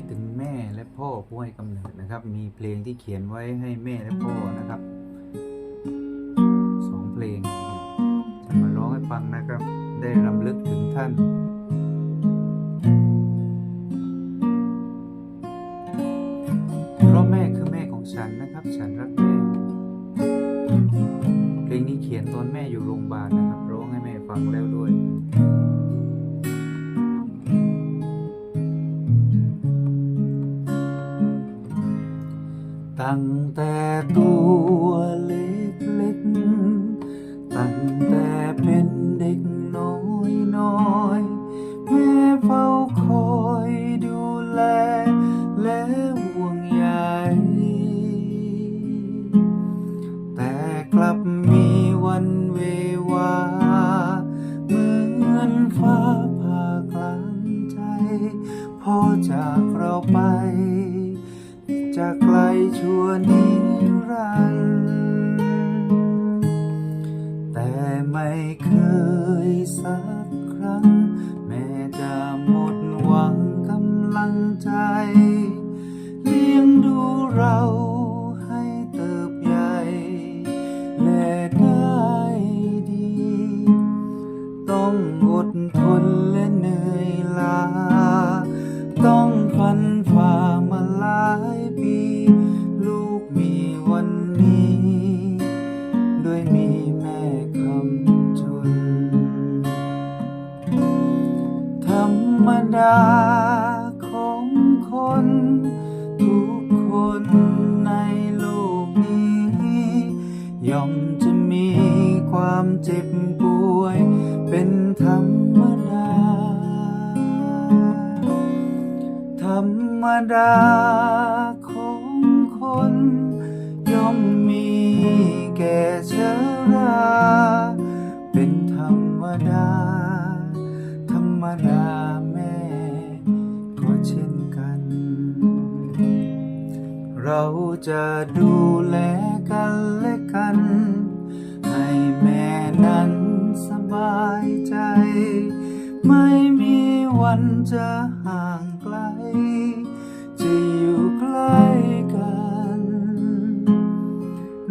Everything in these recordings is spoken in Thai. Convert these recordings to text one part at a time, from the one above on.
คิดถึงแม่และพ่อผู้ให้กำเนิดนะครับ มีเพลงที่เขียนไว้ให้แม่และพ่อนะครับสองเพลงจะมาร้องให้ฟังนะครับ ได้รำลึกถึงท่านเพราะแม่คือแม่ของฉันนะครับ ฉันรักแม่เพลงนี้เขียนตอนแม่อยู่โรงพยาบาลนะครับ ร้องให้แม่ฟังแล้วด้วย ตั้งแต่ตัวเล็กๆตั้งแต่เป็นเด็กน้อยน้อยแม่เฝ้าคอยดูแล และห่วงใยแต่กลับมีวันเววาเหมือนฟ้าผ่ากลางใจ พอจากเราไป จะไกลชั่วนิรันดร์แต่ไม่เคยสักครั้ง แม้จะหมดหวังกำลังใจ เลี้ยงดูเราาของคนทุกคนในโลกนี้ ย่อมจะมีความเจ็บป่วย เป็นธรรมดา ธรรมดาของคน ย่อมมีแก่ชรา เป็นธรรมดา ธรรมดาแม่ เราจะดูแลกันและกัน ให้แม่นั้นสบายใจ ไม่มีวันจะห่างไกล จะอยู่ใกล้กัน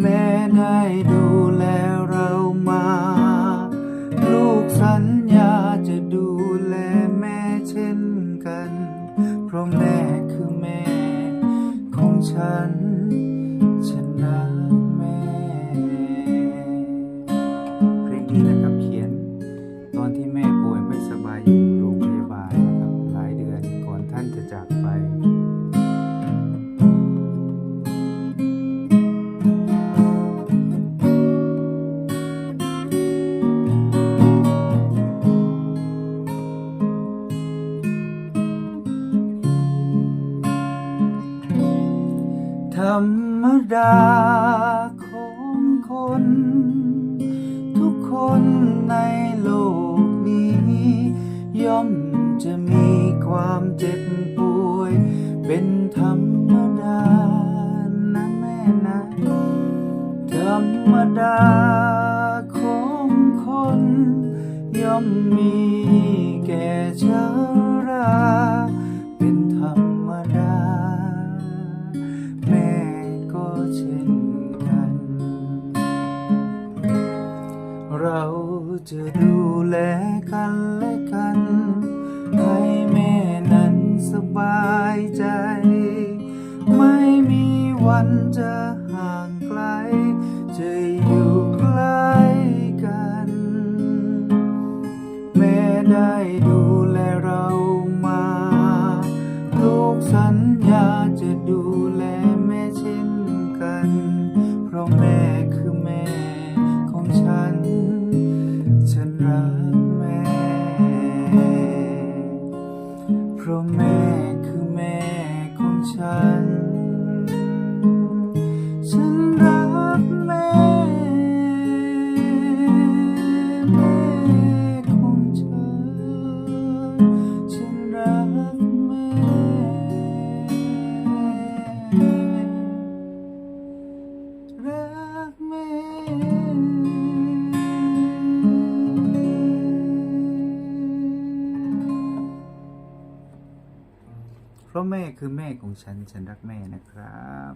แม่ได้ดูแลเรามา ลูกสัญญาจะดู ไป ธรรมดาของคน ทุกคนในโลกนี้ ย่อมจะมีความเจ็บ เป็นธรรมดานะแม่นะธรรมดาของคนย่อมมีแก่ชราเป็นธรรมดา แม่ก็เช่นกัน เราจะดูแลกันและ จะดู ราะแม่คือแม่ของฉัน ฉันรักแม่นะครับ